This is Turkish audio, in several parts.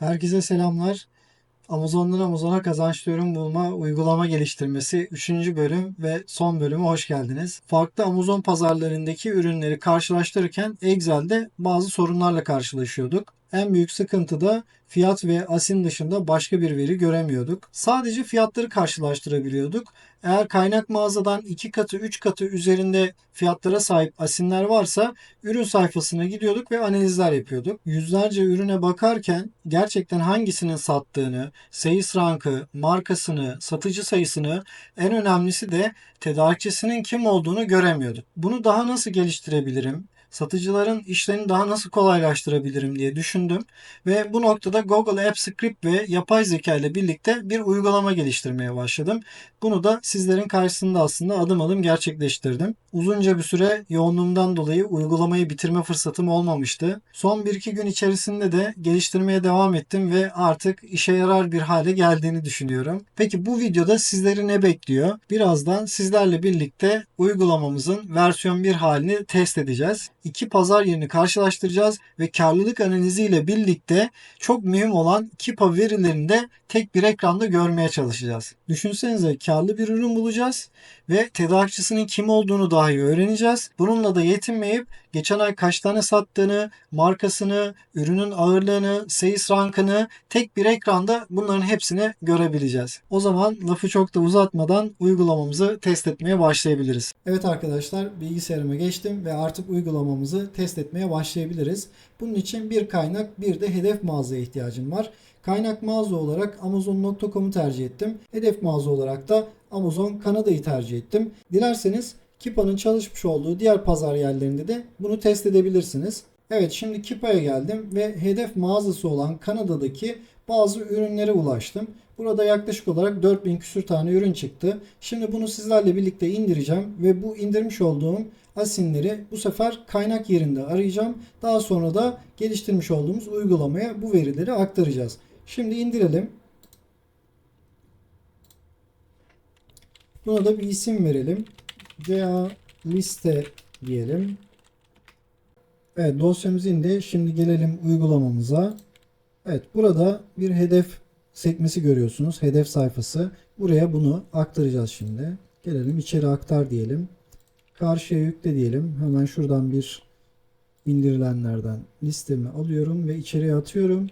Herkese selamlar. Amazon'dan Amazon'a kazançlı ürün bulma uygulama geliştirmesi 3. bölüm ve son bölüme hoş geldiniz. Farklı Amazon pazarlarındaki ürünleri karşılaştırırken Excel'de bazı sorunlarla karşılaşıyorduk. En büyük sıkıntı da fiyat ve asin dışında başka bir veri göremiyorduk. Sadece fiyatları karşılaştırabiliyorduk. Eğer kaynak mağazadan 2 katı 3 katı üzerinde fiyatlara sahip asinler varsa ürün sayfasına gidiyorduk ve analizler yapıyorduk. Yüzlerce ürüne bakarken gerçekten hangisinin sattığını, sales rankı, markasını, satıcı sayısını en önemlisi de tedarikçisinin kim olduğunu göremiyorduk. Bunu daha nasıl geliştirebilirim? Satıcıların işlerini daha nasıl kolaylaştırabilirim diye düşündüm ve bu noktada Google Apps Script ve yapay zeka ile birlikte bir uygulama geliştirmeye başladım. Bunu da sizlerin karşısında aslında adım adım gerçekleştirdim. Uzunca bir süre yoğunluğumdan dolayı uygulamayı bitirme fırsatım olmamıştı. Son 1-2 gün içerisinde de geliştirmeye devam ettim ve artık işe yarar bir hale geldiğini düşünüyorum. Peki bu videoda sizleri ne bekliyor? Birazdan sizlerle birlikte uygulamamızın versiyon 1 halini test edeceğiz. İki pazar yerini karşılaştıracağız ve karlılık analizi ile birlikte çok mühim olan KIPA verilerini de tek bir ekranda görmeye çalışacağız. Düşünsenize karlı bir ürün bulacağız ve tedarikçisinin kim olduğunu dahi öğreneceğiz. Bununla da yetinmeyip geçen ay kaç tane sattığını, markasını, ürünün ağırlığını, sales rankını tek bir ekranda bunların hepsini görebileceğiz. O zaman lafı çok da uzatmadan uygulamamızı test etmeye başlayabiliriz. Evet arkadaşlar bilgisayarıma geçtim ve artık uygulamamızı test etmeye başlayabiliriz. Bunun için bir kaynak bir de hedef mağazaya ihtiyacım var. Kaynak mağaza olarak Amazon.com'u tercih ettim. Hedef mağaza olarak da Amazon Kanada'yı tercih ettim. Dilerseniz Kipa'nın çalışmış olduğu diğer pazar yerlerinde de bunu test edebilirsiniz. Evet şimdi Kipa'ya geldim ve hedef mağazası olan Kanada'daki bazı ürünlere ulaştım. Burada yaklaşık olarak 4000 küsür tane ürün çıktı. Şimdi bunu sizlerle birlikte indireceğim ve bu indirmiş olduğum asinleri bu sefer kaynak yerinde arayacağım. Daha sonra da geliştirmiş olduğumuz uygulamaya bu verileri aktaracağız. Şimdi indirelim. Buna da bir isim verelim. CA liste diyelim. Evet dosyamız indi. Şimdi gelelim uygulamamıza. Evet burada bir hedef sekmesi görüyorsunuz. Hedef sayfası. Buraya bunu aktaracağız şimdi. Gelelim içeri aktar diyelim. Karşıya yükle diyelim. Hemen şuradan bir indirilenlerden listemi alıyorum ve içeriye atıyorum.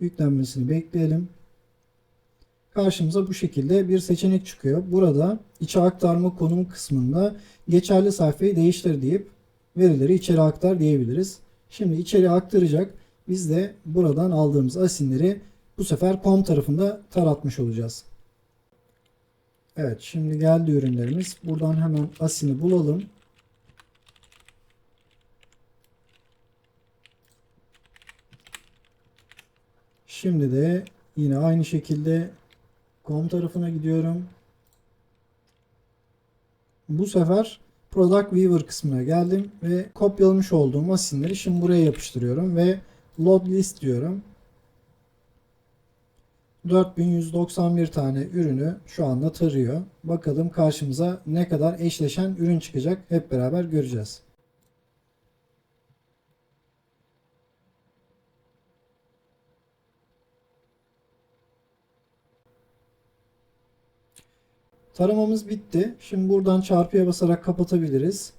Yüklenmesini bekleyelim. Karşımıza bu şekilde bir seçenek çıkıyor. Burada içe aktarma konum kısmında geçerli sayfayı değiştir deyip verileri içeri aktar diyebiliriz. Şimdi içeri aktaracak. Biz de buradan aldığımız asinleri bu sefer com tarafında taratmış olacağız. Evet şimdi geldi ürünlerimiz. Buradan hemen asini bulalım. Şimdi de yine aynı şekilde com tarafına gidiyorum. Bu sefer Product Viewer kısmına geldim ve kopyalamış olduğum asinleri şimdi buraya yapıştırıyorum ve Load List diyorum. 4191 tane ürünü şu anda tarıyor. Bakalım karşımıza ne kadar eşleşen ürün çıkacak hep beraber göreceğiz. Taramamız bitti. Şimdi buradan çarpıya basarak kapatabiliriz.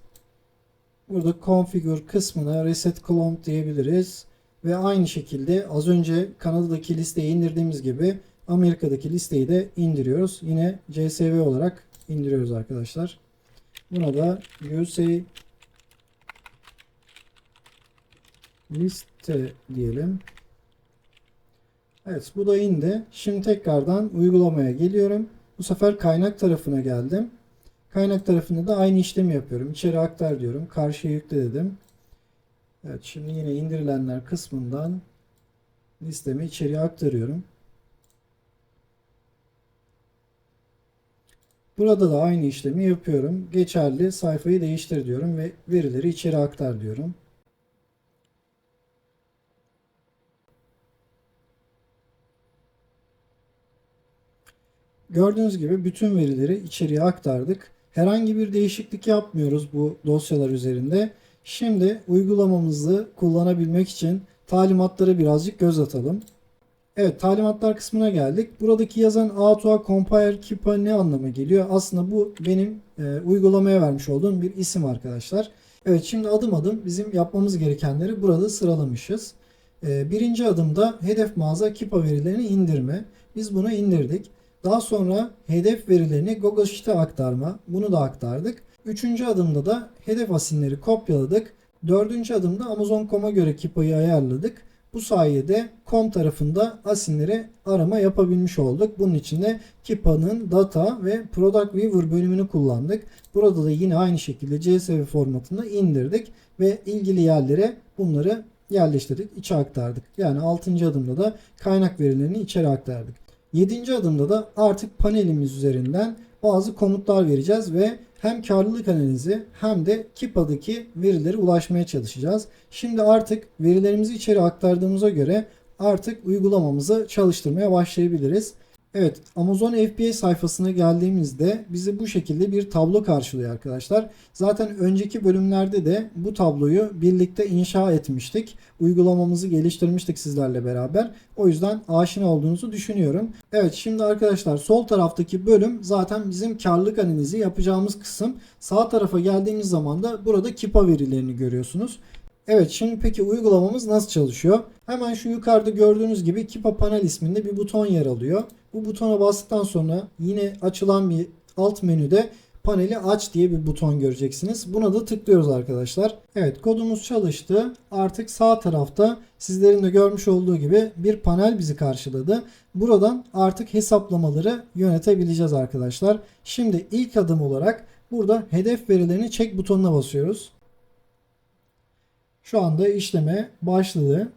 Burada configure kısmına reset clone diyebiliriz. Ve aynı şekilde az önce Kanada'daki listeyi indirdiğimiz gibi Amerika'daki listeyi de indiriyoruz. Yine CSV olarak indiriyoruz arkadaşlar. Buna da USA liste diyelim. Evet bu da indi. Şimdi tekrardan uygulamaya geliyorum. Bu sefer kaynak tarafına geldim. Kaynak tarafında da aynı işlemi yapıyorum. İçeri aktar diyorum. Karşıya yükle dedim. Evet şimdi yine indirilenler kısmından listemi içeriye aktarıyorum. Burada da aynı işlemi yapıyorum. Geçerli sayfayı değiştir diyorum ve verileri içeri aktar diyorum. Gördüğünüz gibi bütün verileri içeriye aktardık. Herhangi bir değişiklik yapmıyoruz bu dosyalar üzerinde. Şimdi uygulamamızı kullanabilmek için talimatlara birazcık göz atalım. Evet talimatlar kısmına geldik. Buradaki yazan auto compare Kipa ne anlama geliyor? Aslında bu benim e, uygulamaya vermiş olduğum bir isim arkadaşlar. Evet şimdi adım adım bizim yapmamız gerekenleri burada sıralamışız. E, birinci adımda hedef mağaza Kipa verilerini indirme. Biz bunu indirdik. Daha sonra hedef verilerini Google Sheet'e aktarma. Bunu da aktardık. Üçüncü adımda da hedef asinleri kopyaladık. Dördüncü adımda Amazon.com'a göre Kipa'yı ayarladık. Bu sayede com tarafında asinleri arama yapabilmiş olduk. Bunun için de Kipa'nın data ve product viewer bölümünü kullandık. Burada da yine aynı şekilde CSV formatında indirdik ve ilgili yerlere bunları yerleştirdik, içe aktardık. Yani 6. adımda da kaynak verilerini içeri aktardık. 7. adımda da artık panelimiz üzerinden bazı komutlar vereceğiz ve hem karlılık analizi hem de Kipa'daki verilere ulaşmaya çalışacağız. Şimdi artık verilerimizi içeri aktardığımıza göre artık uygulamamızı çalıştırmaya başlayabiliriz. Evet Amazon FBA sayfasına geldiğimizde bizi bu şekilde bir tablo karşılıyor arkadaşlar. Zaten önceki bölümlerde de bu tabloyu birlikte inşa etmiştik. Uygulamamızı geliştirmiştik sizlerle beraber. O yüzden aşina olduğunuzu düşünüyorum. Evet şimdi arkadaşlar sol taraftaki bölüm zaten bizim karlılık analizi yapacağımız kısım. Sağ tarafa geldiğimiz zaman da burada kipa verilerini görüyorsunuz. Evet şimdi peki uygulamamız nasıl çalışıyor? Hemen şu yukarıda gördüğünüz gibi Kipa Panel isminde bir buton yer alıyor. Bu butona bastıktan sonra yine açılan bir alt menüde paneli aç diye bir buton göreceksiniz. Buna da tıklıyoruz arkadaşlar. Evet kodumuz çalıştı. Artık sağ tarafta sizlerin de görmüş olduğu gibi bir panel bizi karşıladı. Buradan artık hesaplamaları yönetebileceğiz arkadaşlar. Şimdi ilk adım olarak burada hedef verilerini çek butonuna basıyoruz. Şu anda işleme başladı.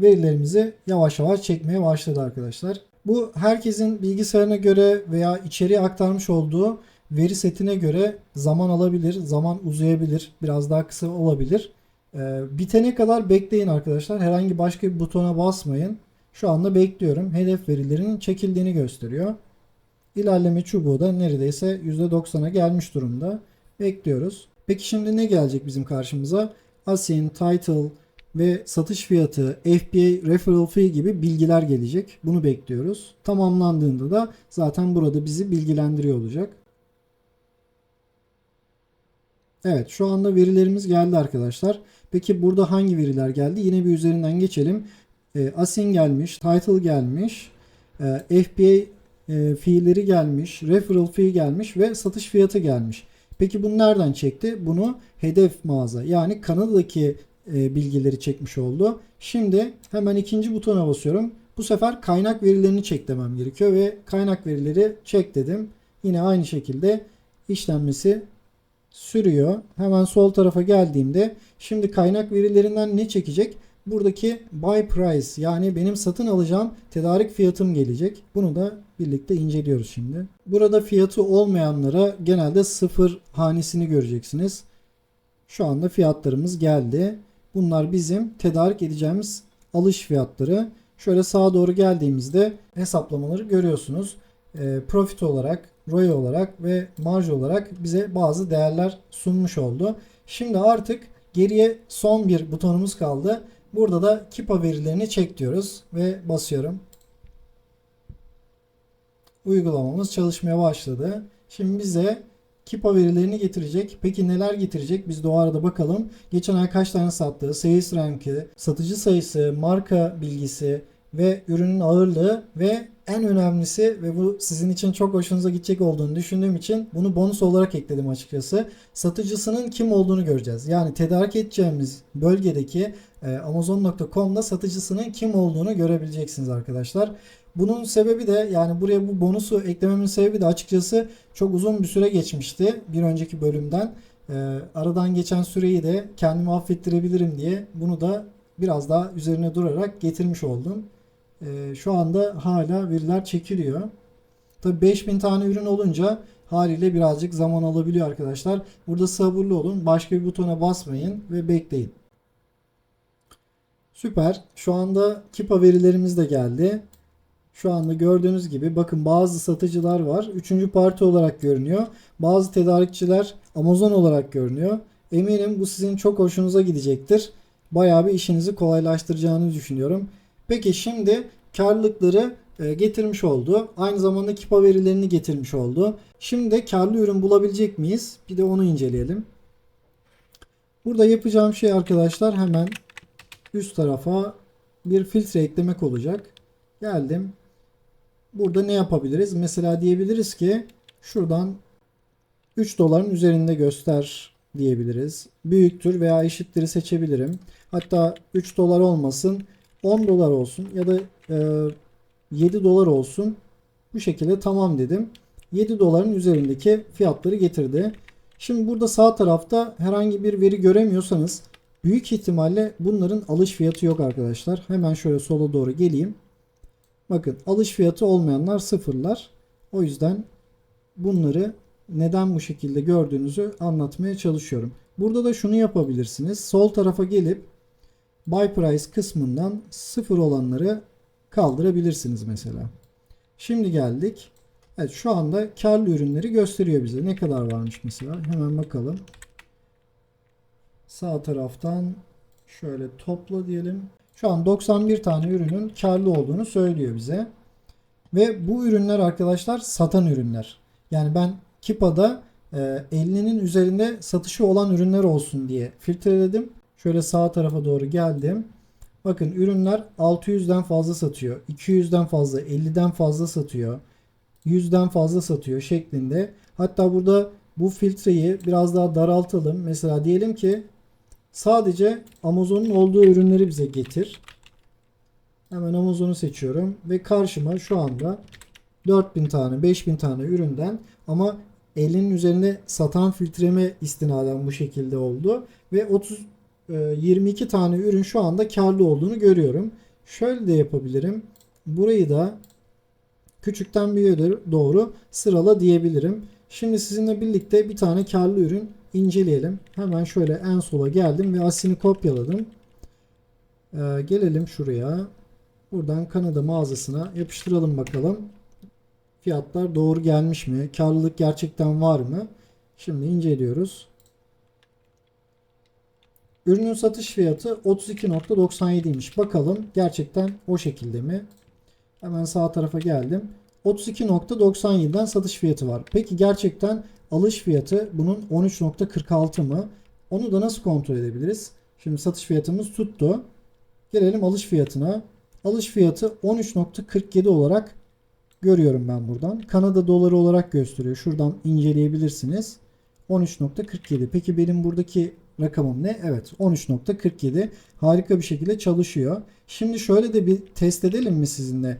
Verilerimizi yavaş yavaş çekmeye başladı arkadaşlar. Bu herkesin bilgisayarına göre veya içeriye aktarmış olduğu veri setine göre zaman alabilir, zaman uzayabilir, biraz daha kısa olabilir. Ee, bitene kadar bekleyin arkadaşlar. Herhangi başka bir butona basmayın. Şu anda bekliyorum. Hedef verilerinin çekildiğini gösteriyor. İlerleme çubuğu da neredeyse %90'a gelmiş durumda. Bekliyoruz. Peki şimdi ne gelecek bizim karşımıza? Asin, title ve satış fiyatı, FBA, referral fee gibi bilgiler gelecek. Bunu bekliyoruz. Tamamlandığında da zaten burada bizi bilgilendiriyor olacak. Evet şu anda verilerimiz geldi arkadaşlar. Peki burada hangi veriler geldi? Yine bir üzerinden geçelim. E, Asin gelmiş, title gelmiş, e, FBA e, fiilleri gelmiş, referral fee gelmiş ve satış fiyatı gelmiş. Peki bunu nereden çekti? Bunu hedef mağaza yani Kanada'daki e, bilgileri çekmiş oldu. Şimdi hemen ikinci butona basıyorum. Bu sefer kaynak verilerini çek demem gerekiyor ve kaynak verileri çek dedim. Yine aynı şekilde işlenmesi sürüyor. Hemen sol tarafa geldiğimde şimdi kaynak verilerinden ne çekecek? Buradaki buy price yani benim satın alacağım tedarik fiyatım gelecek. Bunu da birlikte inceliyoruz şimdi. Burada fiyatı olmayanlara genelde sıfır hanesini göreceksiniz. Şu anda fiyatlarımız geldi. Bunlar bizim tedarik edeceğimiz alış fiyatları. Şöyle sağa doğru geldiğimizde hesaplamaları görüyorsunuz. E, profit olarak, ROI olarak ve marj olarak bize bazı değerler sunmuş oldu. Şimdi artık geriye son bir butonumuz kaldı. Burada da Kipa verilerini çek diyoruz ve basıyorum. Uygulamamız çalışmaya başladı. Şimdi bize Kipa verilerini getirecek. Peki neler getirecek? Biz de o arada bakalım. Geçen ay kaç tane sattığı, sales rankı, satıcı sayısı, marka bilgisi ve ürünün ağırlığı ve en önemlisi ve bu sizin için çok hoşunuza gidecek olduğunu düşündüğüm için bunu bonus olarak ekledim açıkçası. Satıcısının kim olduğunu göreceğiz. Yani tedarik edeceğimiz bölgedeki e, Amazon.com'da satıcısının kim olduğunu görebileceksiniz arkadaşlar. Bunun sebebi de yani buraya bu bonusu eklememin sebebi de açıkçası çok uzun bir süre geçmişti bir önceki bölümden. E, aradan geçen süreyi de kendimi affettirebilirim diye bunu da biraz daha üzerine durarak getirmiş oldum. E, şu anda hala veriler çekiliyor. Tabi 5000 tane ürün olunca haliyle birazcık zaman alabiliyor arkadaşlar. Burada sabırlı olun. Başka bir butona basmayın ve bekleyin. Süper. Şu anda Kipa verilerimiz de geldi. Şu anda gördüğünüz gibi bakın bazı satıcılar var. Üçüncü parti olarak görünüyor. Bazı tedarikçiler Amazon olarak görünüyor. Eminim bu sizin çok hoşunuza gidecektir. bayağı bir işinizi kolaylaştıracağını düşünüyorum. Peki şimdi karlılıkları e, getirmiş oldu. Aynı zamanda kipa verilerini getirmiş oldu. Şimdi de karlı ürün bulabilecek miyiz? Bir de onu inceleyelim. Burada yapacağım şey arkadaşlar hemen üst tarafa bir filtre eklemek olacak. Geldim. Burada ne yapabiliriz? Mesela diyebiliriz ki şuradan 3 doların üzerinde göster diyebiliriz. Büyüktür veya eşitleri seçebilirim. Hatta 3 dolar olmasın 10 dolar olsun ya da e, 7 dolar olsun. Bu şekilde tamam dedim. 7 doların üzerindeki fiyatları getirdi. Şimdi burada sağ tarafta herhangi bir veri göremiyorsanız büyük ihtimalle bunların alış fiyatı yok arkadaşlar. Hemen şöyle sola doğru geleyim. Bakın alış fiyatı olmayanlar sıfırlar. O yüzden bunları neden bu şekilde gördüğünüzü anlatmaya çalışıyorum. Burada da şunu yapabilirsiniz. Sol tarafa gelip buy price kısmından sıfır olanları kaldırabilirsiniz mesela. Şimdi geldik. Evet şu anda karlı ürünleri gösteriyor bize. Ne kadar varmış mesela? Hemen bakalım. Sağ taraftan şöyle topla diyelim. Şu an 91 tane ürünün karlı olduğunu söylüyor bize. Ve bu ürünler arkadaşlar satan ürünler. Yani ben Kipa'da e, 50'nin üzerinde satışı olan ürünler olsun diye filtreledim. Şöyle sağ tarafa doğru geldim. Bakın ürünler 600'den fazla satıyor. 200'den fazla, 50'den fazla satıyor. 100'den fazla satıyor şeklinde. Hatta burada bu filtreyi biraz daha daraltalım. Mesela diyelim ki sadece Amazon'un olduğu ürünleri bize getir. Hemen Amazon'u seçiyorum ve karşıma şu anda 4000 tane, 5000 tane üründen ama 50'nin üzerinde satan filtreme istinaden bu şekilde oldu ve 30 e, 22 tane ürün şu anda karlı olduğunu görüyorum. Şöyle de yapabilirim. Burayı da küçükten büyüğe doğru sırala diyebilirim. Şimdi sizinle birlikte bir tane karlı ürün inceleyelim. Hemen şöyle en sola geldim ve aslını kopyaladım. Ee, gelelim şuraya. Buradan Kanada mağazasına yapıştıralım bakalım. Fiyatlar doğru gelmiş mi? Karlılık gerçekten var mı? Şimdi inceliyoruz. Ürünün satış fiyatı 32.97'ymiş. Bakalım gerçekten o şekilde mi? Hemen sağ tarafa geldim. 32.97'den satış fiyatı var. Peki gerçekten alış fiyatı bunun 13.46 mı? Onu da nasıl kontrol edebiliriz? Şimdi satış fiyatımız tuttu. Gelelim alış fiyatına. Alış fiyatı 13.47 olarak görüyorum ben buradan. Kanada doları olarak gösteriyor. Şuradan inceleyebilirsiniz. 13.47. Peki benim buradaki rakamım ne? Evet 13.47. Harika bir şekilde çalışıyor. Şimdi şöyle de bir test edelim mi sizinle?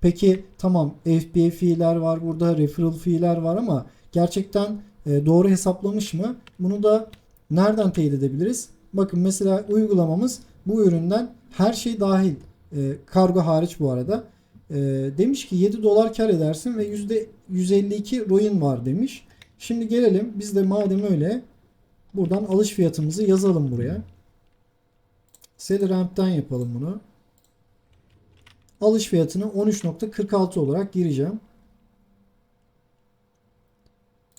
Peki tamam FBA fiiller var burada, referral fiiller var ama gerçekten e, doğru hesaplamış mı? Bunu da nereden teyit edebiliriz? Bakın mesela uygulamamız bu üründen her şey dahil. E, kargo hariç bu arada. E, demiş ki 7 dolar kar edersin ve %152 ROI'in var demiş. Şimdi gelelim biz de madem öyle buradan alış fiyatımızı yazalım buraya. Seleramp'ten yapalım bunu. Alış fiyatını 13.46 olarak gireceğim.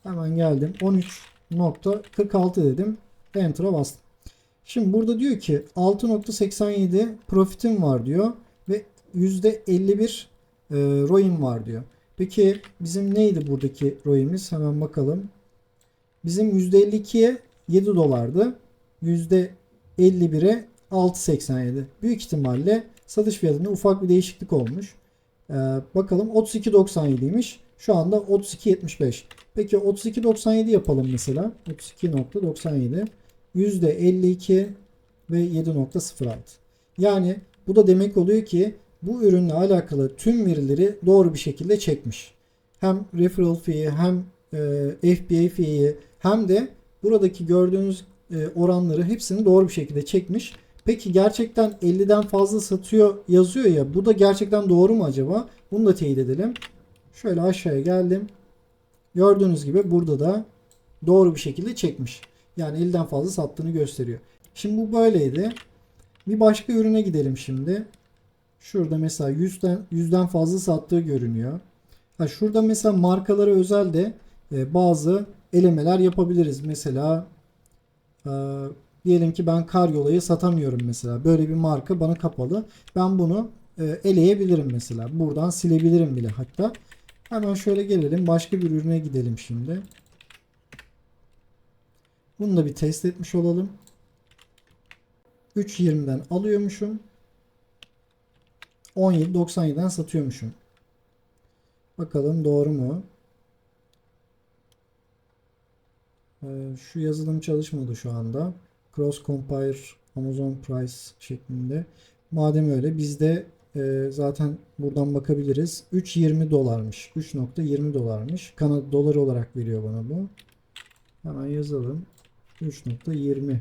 Hemen geldim. 13.46 dedim. Enter'a bastım. Şimdi burada diyor ki 6.87 profitim var diyor ve %51 e, ROI'm var diyor. Peki bizim neydi buradaki ROI'miz? Hemen bakalım. Bizim %52'ye 7 dolardı. %51'e 6.87. Büyük ihtimalle satış fiyatında ufak bir değişiklik olmuş. Ee, bakalım 32.97'ymiş. Şu anda 32.75. Peki 32.97 yapalım mesela. 32.97 %52 ve 7.06. Yani bu da demek oluyor ki bu ürünle alakalı tüm verileri doğru bir şekilde çekmiş. Hem referral fee hem e, FBA fee'yi hem de buradaki gördüğünüz e, oranları hepsini doğru bir şekilde çekmiş. Peki gerçekten 50'den fazla satıyor yazıyor ya bu da gerçekten doğru mu acaba? Bunu da teyit edelim. Şöyle aşağıya geldim. Gördüğünüz gibi burada da doğru bir şekilde çekmiş. Yani 50'den fazla sattığını gösteriyor. Şimdi bu böyleydi. Bir başka ürüne gidelim şimdi. Şurada mesela 100'den, 100'den fazla sattığı görünüyor. Ha şurada mesela markalara özel de e, bazı elemeler yapabiliriz. Mesela e, Diyelim ki ben karyolayı satamıyorum mesela. Böyle bir marka bana kapalı. Ben bunu e, eleyebilirim mesela. Buradan silebilirim bile hatta. Hemen şöyle gelelim. Başka bir ürüne gidelim şimdi. Bunu da bir test etmiş olalım. 3.20'den alıyormuşum. 17.97'den satıyormuşum. Bakalım doğru mu? Ee, şu yazılım çalışmadı şu anda. Cross Compare Amazon Price şeklinde. Madem öyle biz de e, zaten buradan bakabiliriz. 3.20 dolarmış. 3.20 dolarmış. Kanada doları olarak veriyor bana bu. Hemen yazalım. 3.20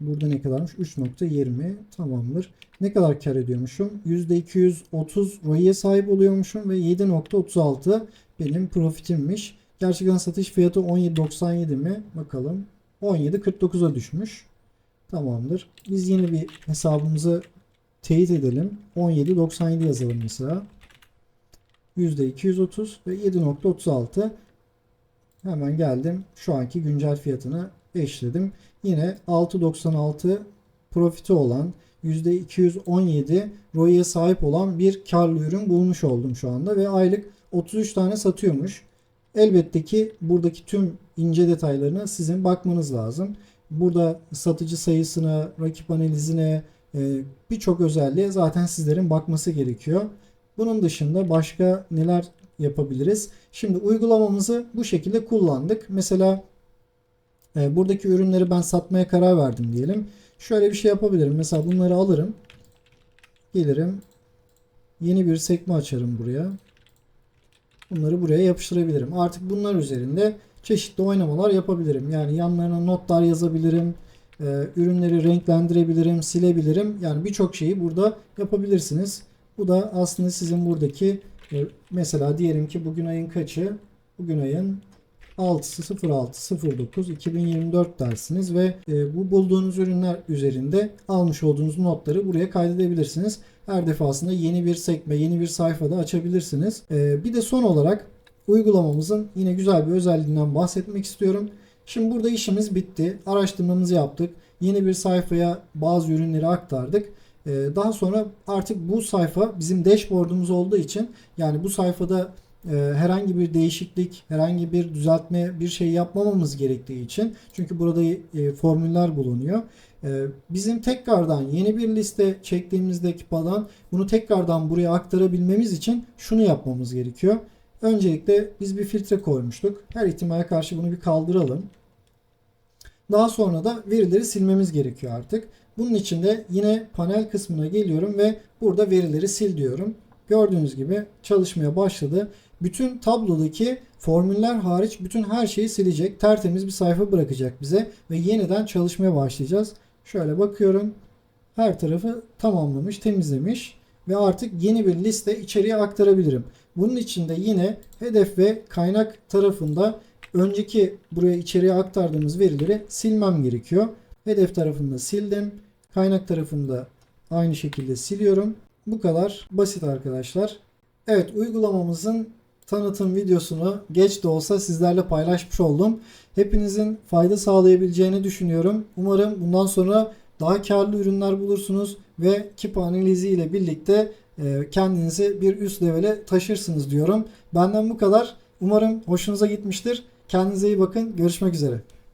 Burada ne kadarmış? 3.20 tamamdır. Ne kadar kar ediyormuşum? %230 ROI'ye sahip oluyormuşum ve 7.36 benim profitimmiş. Gerçekten satış fiyatı 17.97 mi? Bakalım. 17.49'a düşmüş. Tamamdır. Biz yine bir hesabımızı teyit edelim. 17.97 yazalım mesela. %230 ve 7.36 Hemen geldim. Şu anki güncel fiyatına eşledim. Yine 6.96 profiti olan %217 ROI'ye sahip olan bir karlı ürün bulmuş oldum şu anda ve aylık 33 tane satıyormuş. Elbette ki buradaki tüm ince detaylarına sizin bakmanız lazım. Burada satıcı sayısına, rakip analizine, e, birçok özelliğe zaten sizlerin bakması gerekiyor. Bunun dışında başka neler yapabiliriz? Şimdi uygulamamızı bu şekilde kullandık. Mesela e, buradaki ürünleri ben satmaya karar verdim diyelim. Şöyle bir şey yapabilirim. Mesela bunları alırım. Gelirim. Yeni bir sekme açarım buraya. Bunları buraya yapıştırabilirim. Artık bunlar üzerinde çeşitli oynamalar yapabilirim. Yani yanlarına notlar yazabilirim. E, ürünleri renklendirebilirim, silebilirim. Yani birçok şeyi burada yapabilirsiniz. Bu da aslında sizin buradaki e, mesela diyelim ki bugün ayın kaçı? Bugün ayın 6'sı 06 09 2024 dersiniz ve e, bu bulduğunuz ürünler üzerinde almış olduğunuz notları buraya kaydedebilirsiniz. Her defasında yeni bir sekme, yeni bir sayfada açabilirsiniz. E, bir de son olarak uygulamamızın yine güzel bir özelliğinden bahsetmek istiyorum. Şimdi burada işimiz bitti. Araştırmamızı yaptık. Yeni bir sayfaya bazı ürünleri aktardık. Ee, Daha sonra artık bu sayfa bizim dashboard'umuz olduğu için yani bu sayfada e, herhangi bir değişiklik, herhangi bir düzeltme, bir şey yapmamamız gerektiği için çünkü burada e, formüller bulunuyor. E, Bizim tekrardan yeni bir liste çektiğimizdeki falan bunu tekrardan buraya aktarabilmemiz için şunu yapmamız gerekiyor. Öncelikle biz bir filtre koymuştuk. Her ihtimale karşı bunu bir kaldıralım. Daha sonra da verileri silmemiz gerekiyor artık. Bunun için de yine panel kısmına geliyorum ve burada verileri sil diyorum. Gördüğünüz gibi çalışmaya başladı. Bütün tablodaki formüller hariç bütün her şeyi silecek. Tertemiz bir sayfa bırakacak bize ve yeniden çalışmaya başlayacağız. Şöyle bakıyorum. Her tarafı tamamlamış, temizlemiş ve artık yeni bir liste içeriye aktarabilirim. Bunun için de yine hedef ve kaynak tarafında önceki buraya içeriye aktardığımız verileri silmem gerekiyor. Hedef tarafında sildim. Kaynak tarafında aynı şekilde siliyorum. Bu kadar basit arkadaşlar. Evet uygulamamızın tanıtım videosunu geç de olsa sizlerle paylaşmış oldum. Hepinizin fayda sağlayabileceğini düşünüyorum. Umarım bundan sonra daha karlı ürünler bulursunuz ve kip analizi ile birlikte e, kendinizi bir üst levele taşırsınız diyorum. Benden bu kadar. Umarım hoşunuza gitmiştir. Kendinize iyi bakın. Görüşmek üzere.